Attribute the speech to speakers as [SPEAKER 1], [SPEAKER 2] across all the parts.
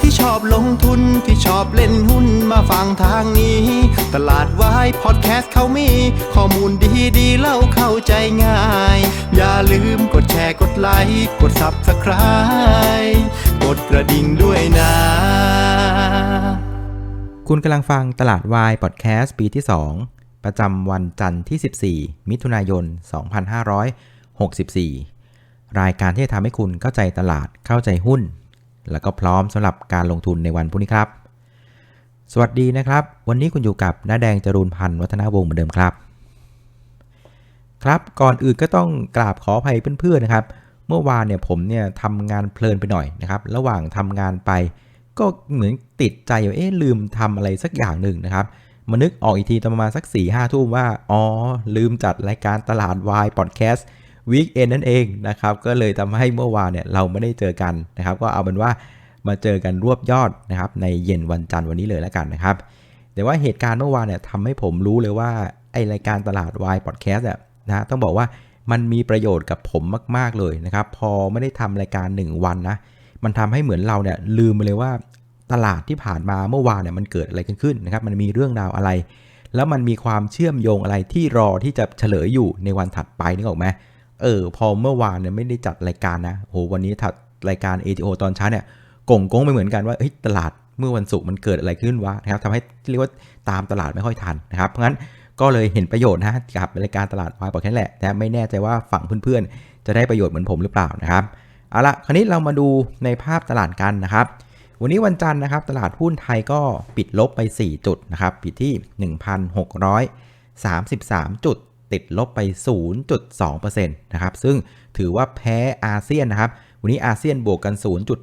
[SPEAKER 1] ที่ชอบลงทุนที่ชอบเล่นหุ้นมาฟังทางนี้ ตลาดวายพอดแคสต์เขามี ข้อมูลดีดีเล่าเข้าใจง่าย อย่าลืมกดแชร์กดไลค์กด Subscribe กดกระดิ่งด้วยนะ
[SPEAKER 2] คุณกำลังฟังตลาดวายพอดแคสต์ปีที่ 2 ประจำวันจันทร์ที่ 14 มิถุนายน 2564 รายการที่จะทำให้คุณเข้าใจตลาดเข้าใจหุ้น แล้วก็พร้อมสำหรับการลงทุนในวันพรุ่งนี้ครับ สวัสดีนะครับ วันนี้คุณอยู่กับน้าแดงจรูนพันธ์วัฒนาวงศ์เหมือนเดิมครับ ครับก่อนอื่นก็ต้องกราบขออภัยเพื่อนๆนะครับ เมื่อวานเนี่ยผมเนี่ยทำงานเพลินไปหน่อยนะครับ ระหว่างทำงานไป ก็เหมือนติดใจว่าเอ๊ะลืมทำอะไรสักอย่างหนึ่งนะครับมานึกออกอีกทีตอนประมาณสัก4ี่ห้าทุ่มว่า อ๋อ ลืมจัดรายการตลาดวายพอดแคสต์ วีคเอนนั่นเองนะครับ ก็เลยทำให้เมื่อวานเนี่ยเราไม่ได้เจอกันนะครับ ก็เอาเป็นว่ามาเจอกันรวบยอดนะครับในเย็นวันจันทร์วันนี้เลยแล้วกันนะครับ แต่ว่าเหตุการณ์เมื่อวานเนี่ยทำให้ผมรู้เลยว่าไอรายการตลาดวายพอดแคสต์เนี่ยนะต้องบอกว่ามันมีประโยชน์กับผมมาก ๆเลยนะครับ พอไม่ได้ทำรายการ 1 วันนะ มันทำให้เหมือนเราเนี่ยลืมไปเลยว่าตลาดที่ผ่านมาเมื่อวานเนี่ยมันเกิดอะไรขึ้นนะครับ มันมีเรื่องราวอะไร แล้วมันมีความเชื่อมโยงอะไรที่รอที่จะเฉลยอยู่ในวันถัดไปนึกออกไหม เออพอเมื่อวานเนี่ยไม่ได้จัดรายการนะโหวันนี้ถัดรายการ ATO ตอนเช้าเนี่ยกงกงไปเหมือนกันว่าเฮ้ยตลาดเมื่อวันศุกร์มันเกิดอะไรขึ้นวะนะครับทำให้เรียกว่าตามตลาดไม่ค่อยทันนะครับเพราะงั้นก็เลยเห็นประโยชน์นะกับรายการตลาดวายบอกแค่นั้นแหละแต่ไม่แน่ใจว่าฝั่งเพื่อนๆ จะได้ประโยชน์เหมือนผมหรือเปล่านะครับเอาละคราวนี้เรามาดูในภาพตลาดกันนะครับ วันนี้วันจันทร์นะครับ ตลาดหุ้นไทยก็ปิดลบไป 4 จุดนะครับ ปิดที่ 1,633 จุด ติดลบไป 0.2%นะครับ ซึ่งถือว่าแพ้อาเซียนนะครับ วันนี้อาเซียนบวกกัน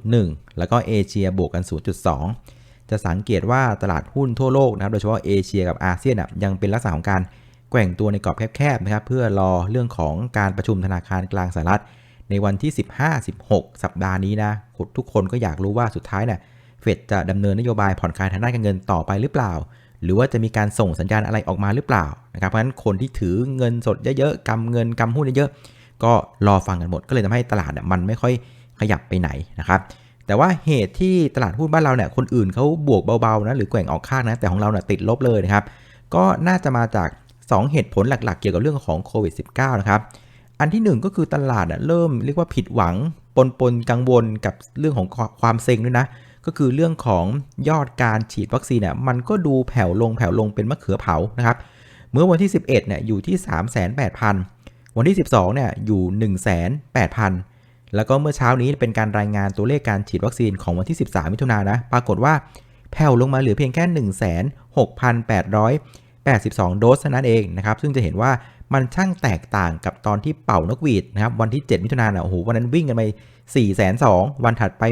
[SPEAKER 2] 0.1 แล้วก็เอเชียบวกกัน 0.2 จะสังเกตว่าตลาดหุ้นทั่วโลกนะครับ โดยเฉพาะเอเชียกับอาเซียนยังเป็นลักษณะของการแกว่งตัวในกรอบแคบๆนะครับ เพื่อรอเรื่องของการประชุมธนาคารกลางสหรัฐ ในวันที่ 15-16 สัปดาห์นี้นะ ทุกคนก็อยากรู้ว่าสุดท้ายเนี่ยเฟดจะดำเนินนโยบายผ่อนคลายทางด้านการเงินต่อไปหรือเปล่า หรือว่าจะมีการส่งสัญญาณอะไรออกมาหรือเปล่านะครับเพราะฉะนั้นคนที่ถือเงินสดเยอะๆกำเงินกำหุ้นเยอะๆก็รอฟังกันหมด ก็เลยทำให้ตลาดเนี่ยมันไม่ค่อยขยับไปไหนนะครับแต่ว่าเหตุที่ตลาดหุ้นบ้านเราเนี่ยคนอื่นเขาบวกเบาๆนะหรือแกว่งออกข้างนะแต่ของเราเนี่ยติดลบเลยนะครับก็น่าจะมาจาก 2 เหตุผลหลักๆ เกี่ยวกับเรื่องของโควิด -19 นะครับอันที่ 1 ก็คือตลาดเริ่มเรียกว่าผิดหวังปนปนกังวลกับเรื่องของความเซ็งด้วยนะ ก็คือเรื่องของยอดการฉีดวัคซีนเนี่ยมันก็ดูแผ่วลงแผ่วลงเป็นมะเขือเผานะครับ เมื่อวันที่ 11เนี่ยอยู่ที่308,000 วันที่ 12เนี่ยอยู่108,000 แล้วก็เมื่อเช้านี้เป็นการรายงานตัวเลขการฉีดวัคซีนของวันที่ 13 มิถุนายนนะปรากฏว่าแผ่วลงมาเหลือเพียงแค่ 16,882 โดสเท่านั้นเองนะครับซึ่งจะเห็นว่ามันช่างแตกต่างกับตอนที่เป่านกหวีดนะครับวันที่ 7 มิถุนายนโอ้โหวันนั้นวิ่งกันไป4 2 0 0 0วันถัดไป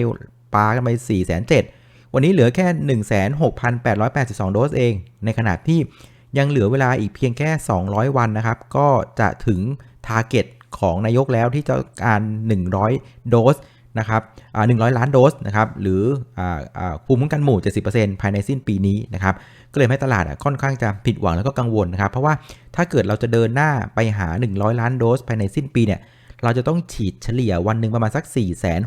[SPEAKER 2] ปากันไป4 7 0 0 0 วันนี้เหลือแค่ 16,882 โดสเอง ในขณะที่ยังเหลือเวลาอีกเพียงแค่ 200 วันนะครับ ก็จะถึงทาร์เก็ตของนายกแล้วที่จะการ 100 โดสนะครับ100ล้านโดสนะครับ หรือภูมิคุ้มกันหมู่ 70%ภายในสิ้นปีนี้นะครับ ก็เลยให้ตลาดค่อนข้างจะผิดหวังแล้วก็กังวลนะครับ เพราะว่าถ้าเกิดเราจะเดินหน้าไปหา 100 ล้านโดสภายในสิ้นปีเนี่ย เราจะต้องฉีดเฉลี่ยวันหนึ่งประมาณสัก 4 6 0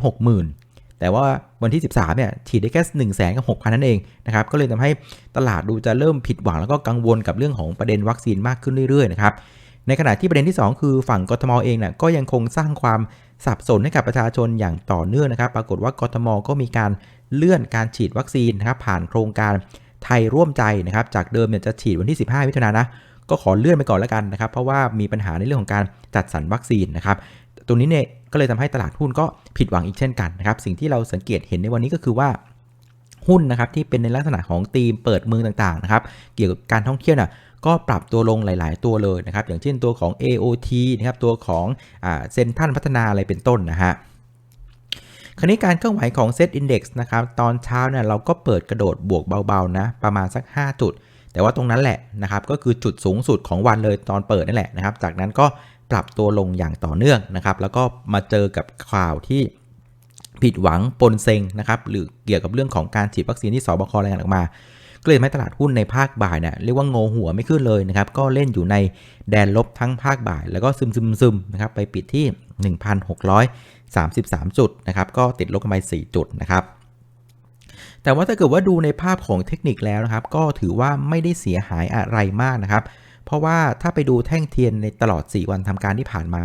[SPEAKER 2] 0 0 0 แต่ว่าวันที่ 13เนี่ยฉีดได้แค่1 0 0 0 0 0กับ6,000นั่นเองนะครับก็เลยทำให้ตลาดดูจะเริ่มผิดหวังแล้วก็กังวลกับเรื่องของประเด็นวัคซีนมากขึ้นเรื่อยๆนะครับในขณะที่ประเด็นที่ 2 คือฝั่งกทมเองเนี่ยก็ยังคงสร้างความสับสนให้กับประชาชนอย่างต่อเนื่องนะครับ ปรากฏว่ากทมก็มีการเลื่อนการฉีดวัคซีนนะครับผ่านโครงการไทยร่วมใจนะครับจากเดิมเนี่ยจะฉีดวันที่ 15มิถุนายนนะก็ขอเลื่อนไปก่อนแล้วกันนะครับ เพราะว่ามีปัญหาในเรื่องของการจัดสรรวัคซีนนะครับตรงนี้เนี่ย ก็เลยทำให้ตลาดหุ้นก็ผิดหวังอีกเช่นกันนะครับ สิ่งที่เราสังเกตเห็นในวันนี้ก็คือว่าหุ้นนะครับที่เป็นในลักษณะของธีมเปิดเมืองต่างๆนะครับเกี่ยวกับการท่องเที่ยวน่ะก็ปรับตัวลงหลาย ๆ ตัวเลยนะครับอย่างเช่นตัวของ AOT นะครับตัวของเซนทันพัฒนาอะไรเป็นต้นนะฮะคราวนี้การเคลื่อนไหวของ Set Index นะครับตอนเช้าเนี่ยเราก็เปิดกระโดดบวกเบาๆนะประมาณสัก 5 จุด แต่ว่าตรงนั้นแหละนะครับก็คือจุดสูงสุดของวันเลยตอนเปิดนั่นแหละนะครับจากนั้นก็ ปรับตัวลงอย่างต่อเนื่องนะครับ แล้วก็มาเจอกับข่าวที่ผิดหวังปนเซ็งนะครับหรือเกี่ยวกับเรื่องของการฉีดวัคซีนที่สบครายงานออกมา ก็เลยทำให้ตลาดหุ้นในภาคบ่ายเนี่ยเรียกว่าโงหัวไม่ขึ้นเลยนะครับ ก็เล่นอยู่ในแดนลบทั้งภาคบ่าย แล้วก็ซึมซึมซึมนะครับไปปิดที่ 1,633 จุดนะครับก็ติดลบกันไป4จุดนะครับแต่ว่าถ้าเกิดว่าดูในภาพของเทคนิคแล้วนะครับ ก็ถือว่าไม่ได้เสียหายอะไรมากนะครับ เพราะว่าถ้าไปดูแท่งเทียนในตลอด 4 วันทำการที่ผ่านมา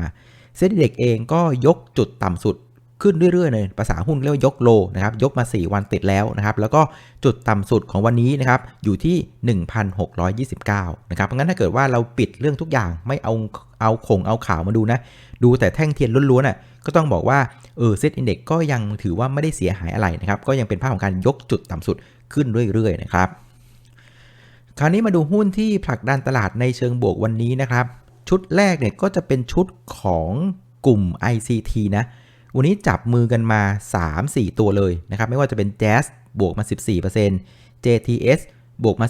[SPEAKER 2] เซ็นเด็กเองก็ยกจุดต่ำสุดขึ้นเรื่อยๆเลยภาษาหุ้นเรียกว่ายกโลนะครับ ยกมา 4 วันติดแล้วนะครับ แล้วก็จุดต่ำสุดของวันนี้นะครับ อยู่ที่ 1,629 นะครับ เพราะงั้นถ้าเกิดว่าเราปิดเรื่องทุกอย่างไม่เอาเอาคงเอาข่าวมาดูนะ ดูแต่แท่งเทียนล้วนๆน่ะ ก็ต้องบอกว่า เออเซ็ตอินเด็กก็ยังถือว่าไม่ได้เสียหายอะไรนะครับ ก็ยังเป็นภาพของการยกจุดต่ำสุดขึ้นเรื่อยๆนะครับ คราวนี้มาดูหุ้นที่ผลักดันตลาดในเชิงบวกวันนี้นะครับ ชุดแรกเนี่ยก็จะเป็นชุดของกลุ่ม ICT นะวันนี้จับมือกันมา 3-4 ตัวเลยนะครับ ไม่ว่าจะเป็น Jazz บวกมา 14% JTS บวกมา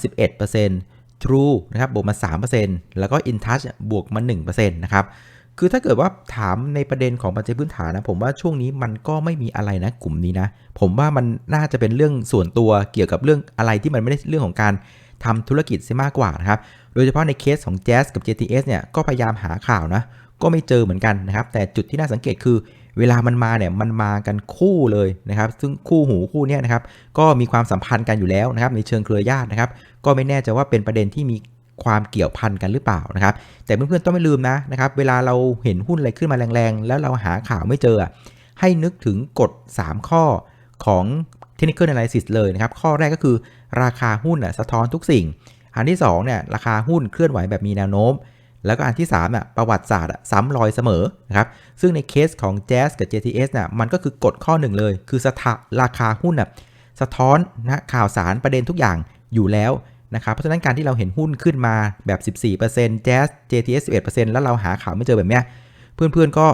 [SPEAKER 2] 11% True นะครับบวกมา 3%แล้วก็ InTouch บวกมา 1%นะครับ คือถ้าเกิดว่าถามในประเด็นของปัจจัยพื้นฐานนะ ผมว่าช่วงนี้มันก็ไม่มีอะไรนะกลุ่มนี้นะ ผมว่ามันน่าจะเป็นเรื่องส่วนตัวเกี่ยวกับเรื่องอะไรที่มันไม่ได้เรื่องของการ ทำธุรกิจซะมากกว่านะครับ โดยเฉพาะในเคสของ Jazz กับ JTS เนี่ย ก็พยายามหาข่าวนะ ก็ไม่เจอเหมือนกันนะครับ แต่จุดที่น่าสังเกตคือ เวลามันมาเนี่ย มันมากันคู่เลยนะครับ ซึ่งคู่หูคู่เนี้ยนะครับ ก็มีความสัมพันธ์กันอยู่แล้วนะครับ ในเชิงเครือญาตินะครับ ก็ไม่แน่ใจว่าเป็นประเด็นที่มีความเกี่ยวพันกันหรือเปล่านะครับ แต่เพื่อนๆต้องไม่ลืมนะนะครับ เวลาเราเห็นหุ้นอะไรขึ้นมาแรงๆ แล้วเราหาข่าวไม่เจอ ให้นึกถึงกฎ 3 ข้อของ technical analysis เลยนะครับ ข้อแรกก็คือราคาหุ้นสะท้อนทุกสิ่ง อันที่2เนี่ยราคาหุ้นเคลื่อนไหวแบบมีแนวโน้ม แล้วก็อันที่3อะประวัติศาสตร์ซ้ำรอยเสมอนะครับ ซึ่งในเคสของ Jazz กับ JTS น่ะมันก็คือกฎข้อหนึ่งเลย คือสถาราคาหุ้นน่ะสะท้อนนะข่าวสารประเด็นทุกอย่างอยู่แล้วนะครับ เพราะฉะนั้นการที่เราเห็นหุ้นขึ้นมาแบบ 14% Jazz JTS 11%แล้วเราหาข่าวไม่เจอแบบเนี้ยเพื่อนๆก็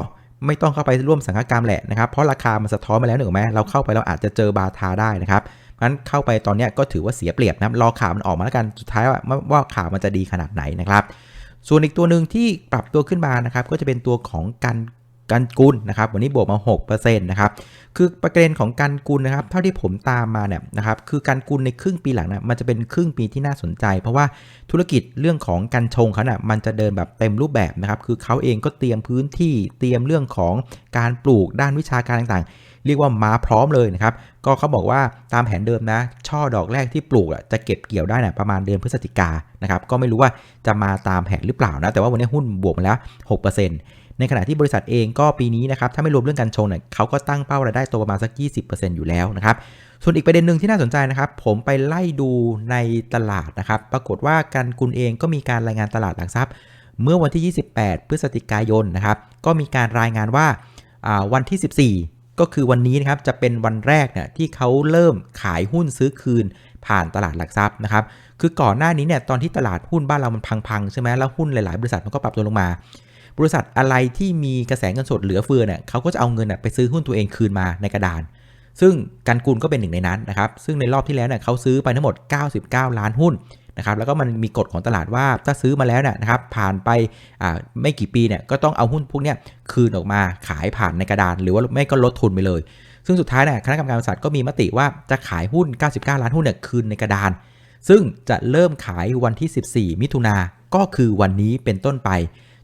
[SPEAKER 2] ไม่ต้องเข้าไปร่วมสังฆกรรมแหละนะครับ เพราะราคามันสะท้อนมาแล้วหนึ่งไหมเราเข้าไปเราอาจจะเจอบาทาได้นะครับงั้นเข้าไปตอนนี้ก็ถือว่าเสียเปรียบนะรอข่าวมันออกมาแล้วกันสุดท้ายว่าว่าข่าวมันจะดีขนาดไหนนะครับ ส่วนอีกตัวหนึ่งที่ปรับตัวขึ้นมานะครับก็จะเป็นตัวของการ การกุลนะครับวันนี้บวกมา6%นะครับคือประเด็นของการกุลนะครับเท่าที่ผมตามมาเนี่ยนะครับคือการกุลในครึ่งปีหลังนะมันจะเป็นครึ่งปีที่น่าสนใจ เพราะว่าธุรกิจเรื่องของการชงเขานะ่ะมันจะเดินแบบเต็มรูปแบบนะครับคือเขาเองก็เตรียมพื้นที่เตรียมเรื่องของการปลูกด้านวิชาการต่างๆ เรียกว่ามาพร้อมเลยนะครับก็เขาบอกว่าตามแผนเดิมนะ ช่อดอกแรกที่ปลูกอะจะเก็บเกี่ยวได้นะประมาณเดือนพฤศจิกานะครับก็ไม่รู้ว่าจะมาตามแผนหรือเปล่านะแต่ว่าวันนี้หุ้นบวกมาแล้ว 6% ในขณะที่บริษัทเองก็ปีนี้นะครับถ้าไม่รวมเรื่องการชงเนี่ยเขาก็ตั้งเป้ารายได้โตประมาณสัก 20%อยู่แล้วนะครับส่วนอีกประเด็นหนึ่งที่น่าสนใจนะครับ ผมไปไล่ดูในตลาดนะครับ ปรากฏว่าการกุลเองก็มีการรายงานตลาดหลักทรัพย์ เมื่อวันที่ 28 พฤศจิกายนนะครับ ก็มีการรายงานว่าวันที่ 14 ก็คือวันนี้นะครับจะเป็นวันแรกเนี่ยที่เขาเริ่มขายหุ้นซื้อคืนผ่านตลาดหลักทรัพย์นะครับ คือก่อนหน้านี้เนี่ยตอนที่ตลาดหุ้นบ้านเรามันพังๆใช่ไหมแล้วหุ้นหลายๆ บริษัทมันก็ปรับตัวลงมา บริษัทอะไรที่มีกระแสเงินสดเหลือเฟือเนี่ยเขาก็จะเอาเงินไปซื้อหุ้นตัวเองคืนมาในกระดาน ซึ่งการกุลก็เป็นหนึ่งในนั้นนะครับ ซึ่งในรอบที่แล้วเนี่ยเขาซื้อไปทั้งหมด 99 ล้านหุ้นนะครับแล้วก็มันมีกฎของตลาดว่าถ้าซื้อมาแล้วเนี่ยนะครับผ่านไปไม่กี่ปีเนี่ยก็ต้องเอาหุ้นพวกนี้คืนออกมาขายผ่านในกระดาน หรือว่าไม่ก็ลดทุนไปเลย ซึ่งสุดท้ายเนี่ยคณะกรรมการบริษัทก็มีมติว่าจะขายหุ้น 99 ล้านหุ้นเนี่ยคืนในกระดาน ซึ่งจะเริ่มขายวันที่ 14 มิถุนาก็คือวันนี้เป็นต้นไป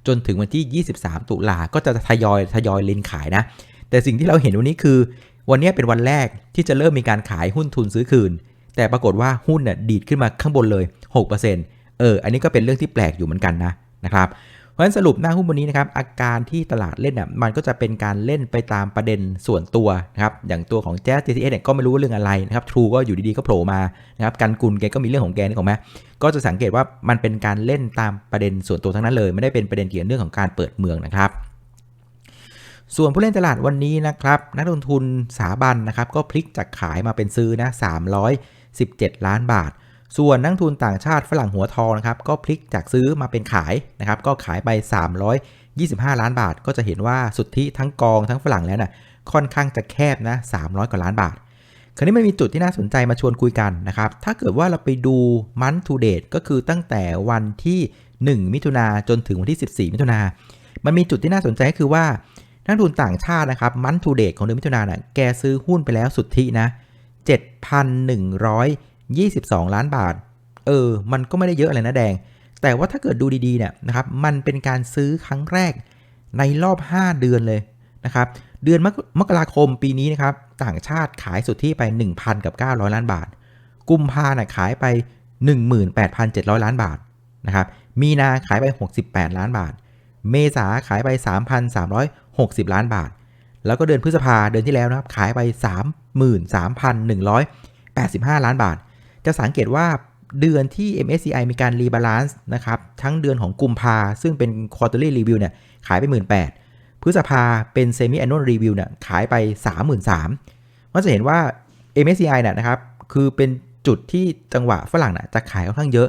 [SPEAKER 2] จนถึงวันที่ 23 ตุลาก็จะทยอยทยอยลินขายนะ แต่สิ่งที่เราเห็นวันนี้คือ วันนี้เป็นวันแรกที่จะเริ่มมีการขายหุ้นทุนซื้อคืน แต่ปรากฏว่าหุ้นเนี่ยดีดขึ้นมาข้างบนเลย 6%เออ อันนี้ก็เป็นเรื่องที่แปลกอยู่เหมือนกันนะนะครับ ราะฉะนั้นสรุปหน้าหุ้นวันนี้นะครับอาการที่ตลาดเล่นเนี่ยมันก็จะเป็นการเล่นไปตามประเด็นส่วนตัวนะครับอย่างตัวของ Jazz JTS เนี่ยก็ไม่รู้ว่าเรื่องอะไรนะครับ True ก็อยู่ดีๆก็โผล่มานะครับกันกุลแกก็มีเรื่องของแกนี่ของแม่ก็จะสังเกตว่ามันเป็นการเล่นตามประเด็นส่วนตัวทั้งนั้นเลย ไม่ได้เป็นประเด็นเกี่ยวกับเรื่องของการเปิดเมืองนะครับส่วนผู้เล่นตลาดวันนี้นะครับนักลงทุนสาบันนะครับก็พลิกจากขายมาเป็นซื้อนะ317 ล้านบาท ส่วนนักทุนต่างชาติฝรั่งหัวทองนะครับก็พลิกจากซื้อมาเป็นขายนะครับก็ขายไป 325 ล้านบาท ก็จะเห็นว่าสุทธิทั้งกองทั้งฝรั่งแล้วนะ่ะค่อนข้างจะแคบนะ300 กว่าล้านบาท คราวนี้มันมีจุดที่น่าสนใจมาชวนคุยกันนะครับ ถ้าเกิดว่าเราไปดูมันทูเดตก็คือตั้งแต่วันที่ 1 มิถุนาจนถึงวันที่ 14 มิถุนามันมีจุดที่น่าสนใจก็คือว่านักทุนต่างชาตินะครับมันทูเดตของเดือนมิถุนาน่ะแกซื้อหุ้นไปแล้วสุทธินะ7,100 22 ล้านบาท เออ มันก็ไม่ได้เยอะอะไรนะแดง แต่ว่าถ้าเกิดดูดีๆเนี่ยนะครับ มันเป็นการซื้อครั้งแรกในรอบ 5 เดือนเลยนะครับ เดือนมกราคมปีนี้นะครับ ต่างชาติขายสุทธิไป 1,000 กับ 900 ล้านบาท กุมภาน่ะขายไป 18,700 ล้านบาทนะครับ มีนาขายไป 68 ล้านบาท เมษาขายไป 3,360 ล้านบาท แล้วก็เดือนพฤษภาเดือนที่แล้วนะครับ ขายไป 33,185 ล้านบาท จะสังเกตว่าเดือนที่ MSCI มีการรีบาลานซ์นะครับ ทั้งเดือนของกุมภาซึ่งเป็น quarterly review เนี่ยขายไป 18,000พฤษภาเป็น semi annual review เนี่ยขายไป 33,000มันจะเห็นว่า MSCI เนี่ยนะครับ คือเป็นจุดที่จังหวะฝรั่งน่ะจะขายค่อนข้างเยอะ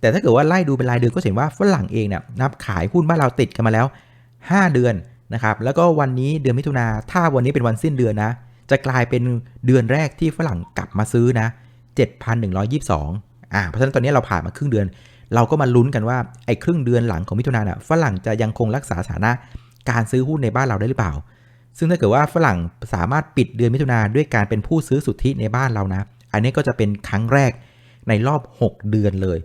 [SPEAKER 2] แต่ถ้าเกิดว่าไล่ดูเป็นรายเดือนก็เห็นว่าฝรั่งเองเนี่ยนับขายหุ้นบ้านเราติดกันมาแล้ว 5 เดือนนะครับ แล้วก็วันนี้เดือนมิถุนาถ้าวันนี้เป็นวันสิ้นเดือนนะ จะกลายเป็นเดือนแรกที่ฝรั่งกลับมาซื้อนะ 7,122อ่าเพราะฉะนั้นตอนนี้เราผ่านมาครึ่งเดือน เราก็มาลุ้นกันว่าไอ้ครึ่งเดือนหลังของมิถุนาน่ะฝรั่งจะยังคงรักษาสถานะการซื้อหุ้นในบ้านเราได้หรือเปล่า ซึ่งถ้าเกิดว่าฝรั่งสามารถปิดเดือนมิถุนาด้วยการเป็นผู้ซื้อสุทธิในบ้านเรานะ อันนี้ก็จะเป็นครั้งแรกในรอบ 6 เดือนเลย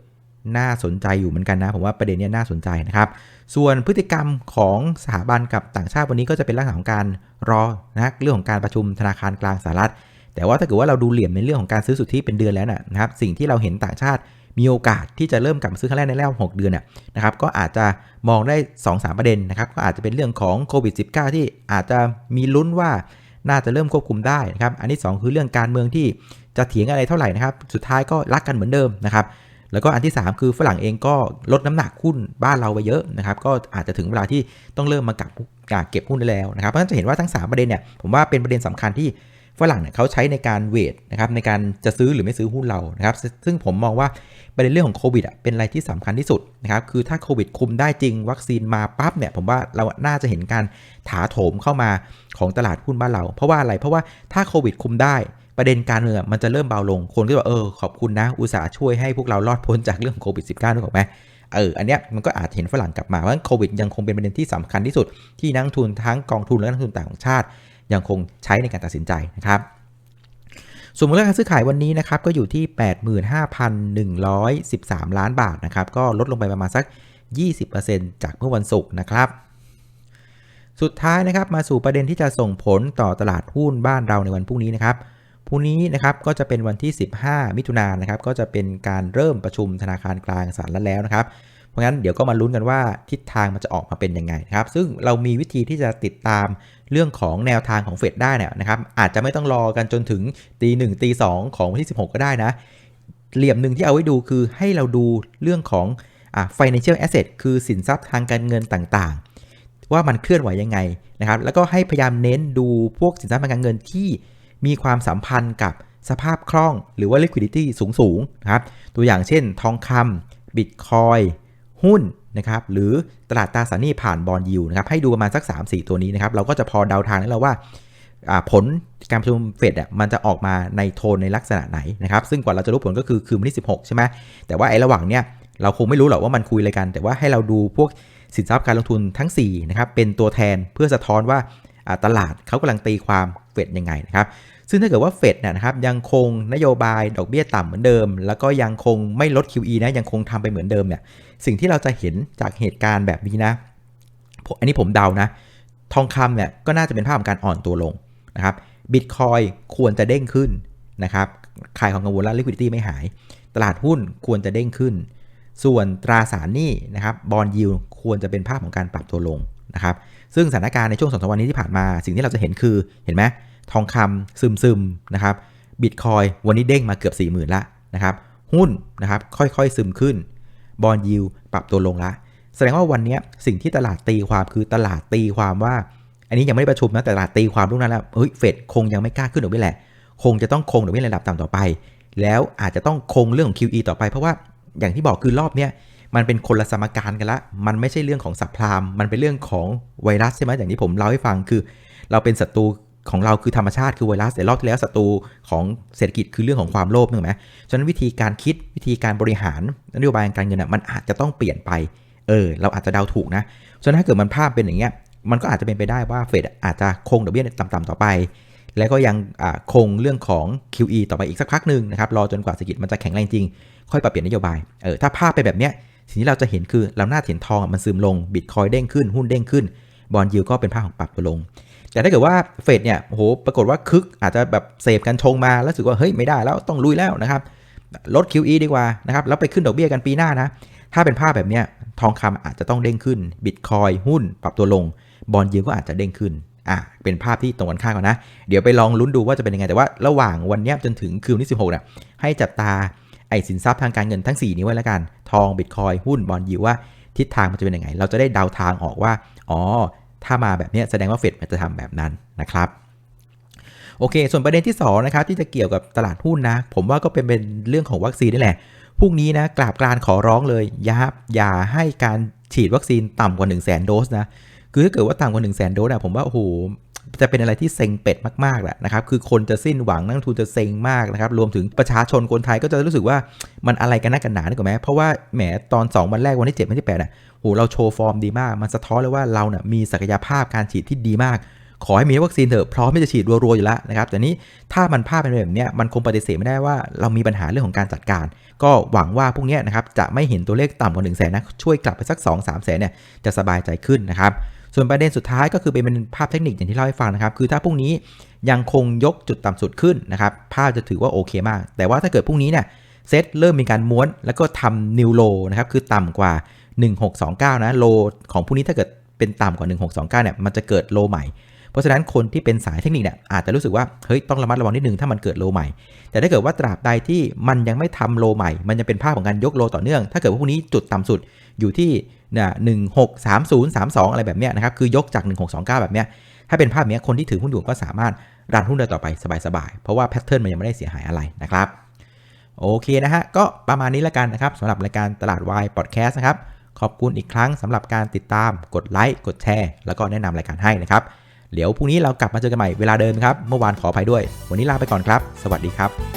[SPEAKER 2] น่าสนใจอยู่เหมือนกันนะ ผมว่าประเด็นนี้น่าสนใจนะครับ ส่วนพฤติกรรมของสถาบันกับต่างชาติวันนี้ก็จะเป็นลักษณะของการรอนะเรื่องของการประชุมธนาคารกลางสหรัฐ แต่ว่าถ้าเกิดว่าเราดูเหลี่ยมในเรื่องของการซื้อสุทธิเป็นเดือนแล้วนะครับ สิ่งที่เราเห็นต่างชาติมีโอกาสที่จะเริ่มกลับมาซื้อครั้งแรกในรอบ 6 เดือนน่ยนะครับ ก็อาจจะมองได้ 2-3 ประเด็นนะครับ ก็อาจจะเป็นเรื่องของโควิด -19 ที่อาจจะมีลุ้นว่าน่าจะเริ่มควบคุมได้นะครับ อันที่2คือเรื่องการเมืองที่จะเถียงอะไรเท่าไหร่นะครับ สุดท้ายก็รักกันเหมือนเดิมนะครับ แล้วก็อันที่ 3 คือฝรั่งเองก็ลดน้ำหนักหุ้นบ้านเราไปเยอะนะครับ ก็อาจจะถึงเวลาที่ต้องเริ่มมากับเก็บหุ้นได้แล้วนะครับ เพราะฉะนั้นจะเห็นว่าทั้ง 3 ประเด็นเนี่ย ผมว่าเป็นประเด็นสำคัญที่ ฝรั่งเนี่ยเขาใช้ในการเวทนะครับในการจะซื้อหรือไม่ซื้อหุ้นเรานะครับซึ่งผมมองว่าประเด็นเรื่องของโควิดอะเป็นอะไรที่สำคัญที่สุดนะครับคือถ้าโควิดคุมได้จริง วัคซีนมาปั๊บเนี่ยผมว่าเราน่าจะเห็นการถาโถมเข้ามาของตลาดหุ้นบ้านเรา เพราะว่าอะไรเพราะว่าถ้าโควิดคุมได้ประเด็นการเมืองมันจะเริ่มเบาลง คนก็บอกเออขอบคุณนะ อุตสาห์ช่วยให้พวกเรารอดพ้นจากเรื่องโควิด -19 นึกออกไหมเอออันเนี้ยมันก็อาจเห็นฝรั่งกลับมาเพราะฉะนั้นโควิดยังคงเป็นประเด็นที่สำคัญที่สุดที่นักทุนทั้งกองทุนและนักทุนต่างชาติ ยังคงใช้ในการตัดสินใจนะครับส่วนมูลค่าการซื้อขายวันนี้นะครับก็อยู่ที่ 85,113 ล้านบาทนะครับก็ลดลงไปประมาณสัก 20%จากเมื่อวันศุกร์นะครับสุดท้ายนะครับมาสู่ประเด็นที่จะส่งผลต่อตลาดหุ้นบ้านเราในวันพรุ่งนี้นะครับพรุ่งนี้นะครับก็จะเป็นวันที่ 15 มิถุนายนนะครับก็จะเป็นการเริ่มประชุมธนาคารกลางสหรัฐแล้วนะครับ ราะงั้นเดี๋ยวก็มาลุ้นกันว่าทิศทางมันจะออกมาเป็นยังไงนะครับ ซึ่งเรามีวิธีที่จะติดตามเรื่องของแนวทางของเฟดได้เนี่ยนะครับอาจจะไม่ต้องรอกันจนถึงตีหนึ่งตีสองของวันที่ 16 ก็ได้นะ เหลี่ยมหนึ่งที่เอาไว้ดูคือให้เราดูเรื่องของอ่า financial asset คือสินทรัพย์ทางการเงินต่างๆ ว่ามันเคลื่อนไหวยังไงนะครับ แล้วก็ให้พยายามเน้นดูพวกสินทรัพย์ทางการเงินที่มีความสัมพันธ์กับสภาพคล่องหรือว่า liquidity สูงๆนะครับ ตัวอย่างเช่นทองคำบิตคอย หุ้นนะครับหรือตลาดตราสารหนี้ผ่านบอลยูนะครับให้ดูประมาณสัก 3-4 ตัวนี้นะครับเราก็จะพอเดาทางได้แล้วว่าผลการประชุมเฟดอะมันจะออกมาในโทนในลักษณะไหนนะครับซึ่งกว่าเราจะรู้ผลก็คือคืนวันที่ 16 ใช่ไหมแต่ว่าไอ้ระหว่างเนี้ยเราคงไม่รู้หรอกว่ามันคุยอะไรกัน แต่ว่าให้เราดูพวกสินทรัพย์การลงทุนทั้ง4นะครับเป็นตัวแทนเพื่อสะท้อนว่า ตลาดเขากำลังตีความเฟดยังไงนะครับซึ่งถ้าเกิดว่าเฟดเนี่ยนะครับยังคงนโยบายดอกเบี้ยต่ำเหมือนเดิม แล้วก็ยังคงไม่ลด QE นะยังคงทำไปเหมือนเดิมเนี่ยสิ่งที่เราจะเห็นจากเหตุการณ์แบบนี้นะอันนี้ผมเดานะทองคำเนี่ยก็น่าจะเป็นภาพของการอ่อนตัวลงนะครับบิตคอยควรจะเด้งขึ้นนะครับขายของกังวลและ liquidity ไม่หาย ตลาดหุ้นควรจะเด้งขึ้น ส่วนตราสารหนี้นะครับบอลยิวควรจะเป็นภาพของการปรับตัวลงนะครับ ซึ่งสถานการณ์ในช่วงสองสวันนี้ที่ผ่านมา สิ่งที่เราจะเห็นคือเห็นไหมทองคำซึมซึมนะครับบิตคอยวันนี้เด้งมาเกือบ 4 0,000 ละนะครับหุ้นนะครับค่อยๆซึมขึ้นบอลยิวปรับตัวลงละ แสดงว่าวันนี้สิ่งที่ตลาดตีความคือตลาดตีความว่า อันนี้ยังไม่ได้ประชุมนะแต่ตลาดตีความลูกนั้นแล้วเฮ้ยเฟดคงยังไม่กล้าขึ้นดอกเบี้ยแหละ คงจะต้องคงดอกเบี้ยระดับต่ำต่อไป แล้วอาจจะต้องคงเรื่องของ QE ต่อไปเพราะว่าอย่างที่บอกคือรอบเนี้ย มันเป็นคนละสมการกันละ มันไม่ใช่เรื่องของสัพพลามมันเป็นเรื่องของไวรัสใช่ไหมอย่างที่ผมเล่าให้ฟังคือ เราเป็นศัตรูของเราคือธรรมชาติคือไวรัสแต่รอบที่แล้วศัตรูของเศรษฐกิจคือเรื่องของความโลภนึกไหมฉะนั้นวิธีการคิดวิธีการบริหารนโยบายการเงินมันอาจจะต้องเปลี่ยนไปเออเราอาจจะเดาถูกนะฉะนั้นถ้าเกิดมันภาพเป็นอย่างเงี้ยมันก็อาจจะเป็นไปได้ว่าเฟดอาจจะคงดอกเบี้ยต่ำๆต่อไป แล้วก็ยังคงเรื่องของ QE ต่อไปอีกสักพักหนึ่งนะครับรอจนกว่าเศรษฐกิจมันจะแข็งแรงจริง ค่อยปรับเปลี่ยนนโยบายเออถ้าภาพเป็นแบบเนี้ยสิ่งที่เราจะเห็นคือเราหน้าเห็นทองมันซึมลงบิตคอยเด้งขึ้นหุ้นเด้งขึ้นบอลยิวก็เป็นภาพของปรับตัวลง แต่ถ้าเกิดว่าเฟดเนี่ยโหปรากฏว่าคึกอาจจะแบบเสพกันชงมาแล้วรู้สึกว่าเฮ้ยไม่ได้แล้วต้องลุยแล้วนะครับลด QE ดีกว่านะครับแล้วไปขึ้นดอกเบี้ยกันปีหน้านะถ้าเป็นภาพแบบเนี้ยทองคำอาจจะต้องเด้งขึ้นบิตคอยหุ้นปรับตัวลง บอลยิวก็อาจจะเด้งขึ้น อะเป็นภาพที่ตรงกันข้ามกันนะ เดี๋ยวไปลองลุ้นดูว่าจะเป็นยังไง แต่ว่าระหว่างวันนี้จนถึงคืนที่16นี่ยให้จับตาไอ้สินทรัพย์ทางการเงินทั้ง 4 นี้ไว้แล้วกัน ทองบิตคอยหุ้นบอลยิวว่าทิศทางมันจะเป็นยังไง เราจะได้เดาทางออกว่า อ๋อ ถ้ามาแบบนี้แสดงว่าเฟดมันจะทำแบบนั้นนะครับโอเค ส่วนประเด็นที่2นะครับที่จะเกี่ยวกับตลาดหุ้นนะ ผมว่าก็เป็นเป็นเรื่องของวัคซีนนี่แหละพรุ่งนี้นะกราบกรานขอร้องเลยอย่าอย่าให้การฉีดวัคซีนต่ำกว่า 1 0 0 0 0แสนโดสนะ คือถ้าเกิดว่าต่ำกว่า1 0 0 0 0แสนโดสนะผมว่าโอ้โหจะเป็นอะไรที่เซ็งเป็ดมากๆแหละนะครับ คือคนจะสิ้นหวังนักลงทุนจะเซ็งมากนะครับ รวมถึงประชาชนคนไทยก็จะรู้สึกว่ามันอะไรกันนักกันหนานึกออกไหมเพราะว่าแหมตอน 2 วันแรกวันที่7วันที่8น่ะโหเราโชว์ฟอร์มดีมาก มันสะท้อนเลยว่าเราเนี่ยมีศักยภาพการฉีดที่ดีมาก ขอให้มีวัคซีนเถอะพร้อมที่จะฉีดรัวๆอยู่แล้วนะครับ แต่นี้ถ้ามันภาพเป็นแบบนี้มันคงปฏิเสธไม่ได้ว่าเรามีปัญหาเรื่องของการจัดการ ก็หวังว่าพวกนี้นะครับจะไม่เห็นตัวเลขต่ำกว่า1นึ่งแสนนะช่วยกลับไปสัก 2 3 0 0แสนเนี่ยจะสบายใจขึ้นนะครับ ส่วนประเด็นสุดท้ายก็คือเป็นภาพเทคนิคอย่างที่เล่าให้ฟังนะครับ คือถ้าพรุ่งนี้ยังคงยกจุดต่ำสุดขึ้นนะครับ ภาพจะถือว่าโอเคมาก แต่ว่าถ้าเกิดพรุ่งนี้เนี่ยเซตเริ่มมีการม้วนแล้วก็ทำนิวโลนะครับ คือต่ำกว่า 1629 นะ โลของพรุ่งนี้ถ้าเกิดเป็นต่ำกว่า 1629 เนี่ย มันจะเกิดโลใหม่ เพราะฉะนั้นคนที่เป็นสายเทคนิคเนี่ยอาจจะรู้สึกว่า เฮ้ย ต้องระมัดระวังนิดนึงถ้ามันเกิดโลใหม่ แต่ถ้าเกิดว่าตราบใดที่มันยังไม่ทำโลใหม่ มันยังเป็นภาพของการยกโลต่อเนื่อง ถ้าเกิดว่าพวกนี้จุดต่ำสุดอยู่ที่ นี่ยหนึ่งหกสามศูนย์สามสองอะไรแบบเนี้ยนะครับ คือยกจาก 1629 แบบเนี้ย ถ้าเป็นภาพเนี้ยคนที่ถือหุ้นอยู่ก็สามารถรันหุ้นได้ต่อไปสบายๆ เพราะว่าแพทเทิร์นมันยังไม่ได้เสียหายอะไรนะครับ โอเคนะฮะ ก็ประมาณนี้แล้วกันนะครับสำหรับรายการตลาดวายพอดแคสต์นะครับ ขอบคุณอีกครั้งสำหรับการติดตาม กดไลค์ กดแชร์ แล้วก็แนะนำรายการให้นะครับ เดี๋ยวพรุ่งนี้เรากลับมาเจอกันใหม่เวลาเดิมครับ เมื่อวานขออภัยด้วย วันนี้ลาไปก่อนครับ สวัสดีครับ